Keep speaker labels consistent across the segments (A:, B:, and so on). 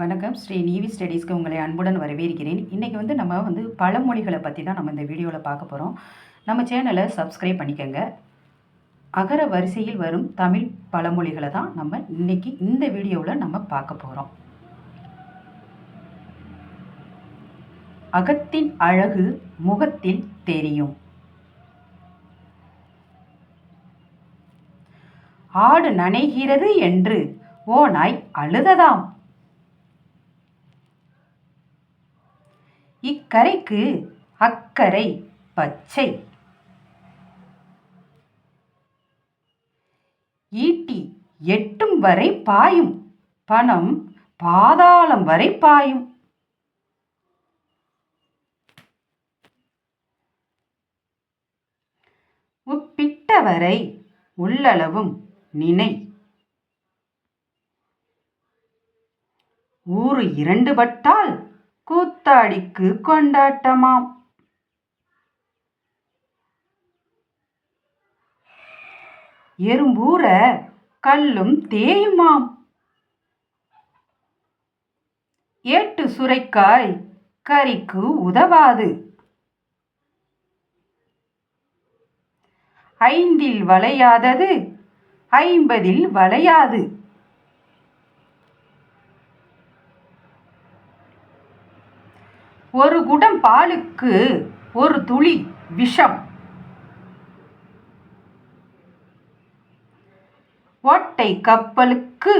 A: வணக்கம். ஸ்ரீ நீவி ஸ்டடீஸ்க்கு உங்களை அன்புடன் வரவேற்கிறேன். இன்றைக்கி வந்து நம்ம வந்து பழமொழிகளை பற்றி தான் நம்ம இந்த வீடியோவில் பார்க்க போகிறோம் நம்ம சேனலை சப்ஸ்கிரைப் பண்ணிக்கோங்க. அகர வரிசையில் வரும் தமிழ் பழமொழிகளை தான் நம்ம இன்றைக்கி இந்த வீடியோவில் நம்ம பார்க்க போகிறோம் அகத்தின் அழகு முகத்தில் தெரியும். ஆடு நனைகிறது என்று ஓ நாய் அழுததாம். இக்கரைக்கு அக்கரை பச்சை. ஈட்டி எட்டும் வரை பாயும் பணம் பாதாளம் வரை பாயும். உப்பிட்டவரை உள்ளளவும் நினை. ஊறு இரண்டு பட்டால் கூத்தாடிக்கு கொண்டாட்டமாம். எறும்பூர கல்லும் தேயுமாம். ஏட்டு சுரைக்காய் கறிக்கு உதவாது. ஐந்தில் வளையாதது ஐம்பதில் வளையாது. ஒரு குடம் பாலுக்கு ஒரு துளி விஷம். ஓட்டை கப்பலுக்கு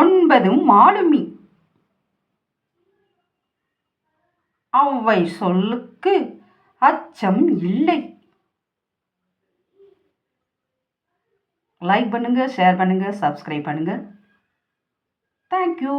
A: ஒன்பதும் மாலுமி. அவ்வை சொல்லுக்கு அச்சம் இல்லை. லைக் பண்ணுங்க ஷேர் பண்ணுங்க சப்ஸ்கிரைப் பண்ணுங்க. தேங்க்யூ